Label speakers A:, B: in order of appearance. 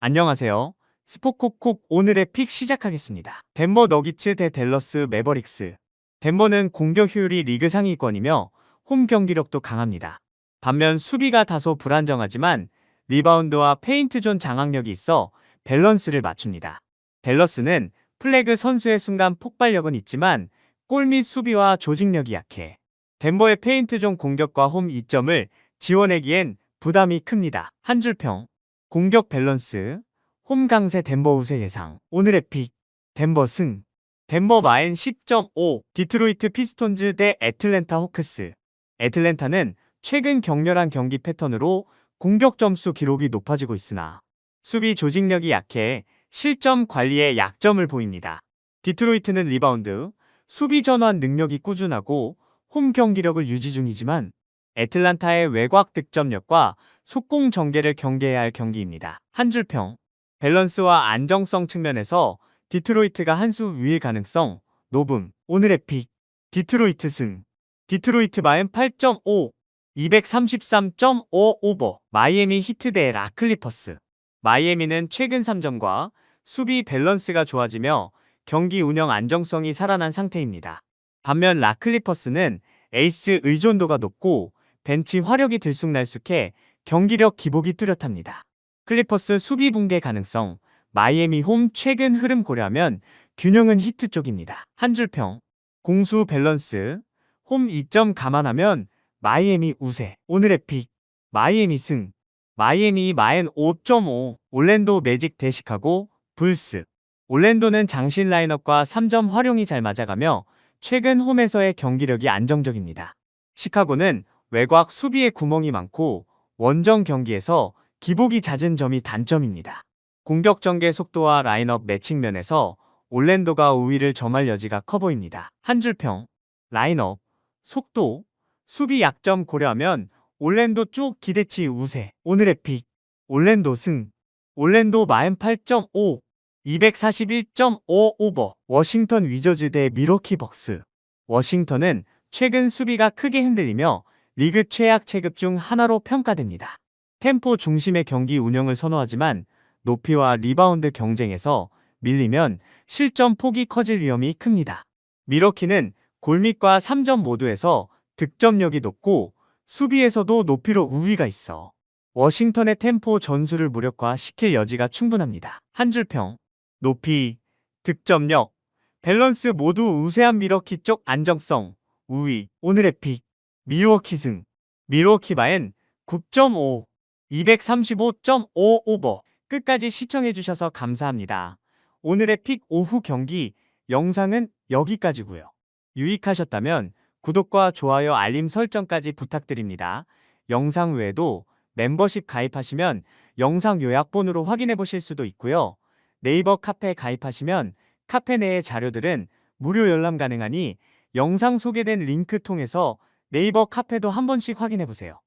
A: 안녕하세요. 스포콕콕 오늘의 픽 시작하겠습니다. 덴버 너기츠 대 댈러스 매버릭스. 덴버는 공격 효율이 리그 상위권이며 홈 경기력도 강합니다. 반면 수비가 다소 불안정하지만 리바운드와 페인트 존 장악력이 있어 밸런스를 맞춥니다. 댈러스는 플래그 선수의 순간 폭발력은 있지만 골 및 수비와 조직력이 약해. 덴버의 페인트 존 공격과 홈 2점을 지원하기엔 부담이 큽니다. 한 줄평. 공격 밸런스. 홈 강세 덴버 우세 예상. 오늘의 픽. 덴버 승. 덴버 마인 10.5. 디트로이트 피스톤즈 대 애틀랜타 호크스. 애틀랜타는 최근 격렬한 경기 패턴으로 공격 점수 기록이 높아지고 있으나 수비 조직력이 약해 실점 관리에 약점을 보입니다. 디트로이트는 리바운드, 수비 전환 능력이 꾸준하고 홈 경기력을 유지 중이지만 애틀란타의 외곽 득점력과 속공 전개를 경계해야 할 경기입니다. 한 줄평. 밸런스와 안정성 측면에서 디트로이트가 한 수 위일 가능성 높음. 오늘의 픽. 디트로이트 승. 디트로이트 마인 8.5. 233.5 오버. 마이애미 히트 대 라클리퍼스. 마이애미는 최근 3점과 수비 밸런스가 좋아지며 경기 운영 안정성이 살아난 상태입니다. 반면 라클리퍼스는 에이스 의존도가 높고 벤치 화력이 들쑥날쑥해 경기력 기복이 뚜렷합니다. 클리퍼스 수비 붕괴 가능성, 마이애미 홈 최근 흐름 고려하면 균형은 히트 쪽입니다. 한 줄평, 공수 밸런스, 홈 2점 감안하면 마이애미 우세. 오늘의 픽, 마이애미 승, 마이애미 마엔 5.5, 올랜도 매직 대 시카고, 불스. 올랜도는 장신 라인업과 3점 활용이 잘 맞아가며 최근 홈에서의 경기력이 안정적입니다. 시카고는 외곽 수비에 구멍이 많고 원정 경기에서 기복이 잦은 점이 단점입니다. 공격 전개 속도와 라인업 매칭 면에서 올랜도가 우위를 점할 여지가 커 보입니다. 한 줄평, 라인업, 속도, 수비 약점 고려하면 올랜도 쭉 기대치 우세. 오늘의 픽, 올랜도 승, 올랜도 마엔 8.5, 241.5 오버, 워싱턴 위저즈 대 미러키 벅스. 워싱턴은 최근 수비가 크게 흔들리며 리그 최악 체급 중 하나로 평가됩니다. 템포 중심의 경기 운영을 선호하지만 높이와 리바운드 경쟁에서 밀리면 실점 폭이 커질 위험이 큽니다. 미러키는 골밑과 3점 모두에서 득점력이 높고 수비에서도 높이로 우위가 있어 워싱턴의 템포 전술을 무력화시킬 여지가 충분합니다. 한 줄평, 높이, 득점력, 밸런스 모두 우세한 미러키 쪽 안정성, 우위, 오늘의 픽, 미러키 승, 미러키 바엔 9.5, 235.5 오버. 끝까지 시청해주셔서 감사합니다. 오늘의 픽 오후 경기 영상은 여기까지고요. 유익하셨다면 구독과 좋아요 알림 설정까지 부탁드립니다. 영상 외에도 멤버십 가입하시면 영상 요약본으로 확인해 보실 수도 있고요. 네이버 카페 가입하시면 카페 내의 자료들은 무료 열람 가능하니 영상 소개된 링크 통해서 네이버 카페도 한 번씩 확인해 보세요.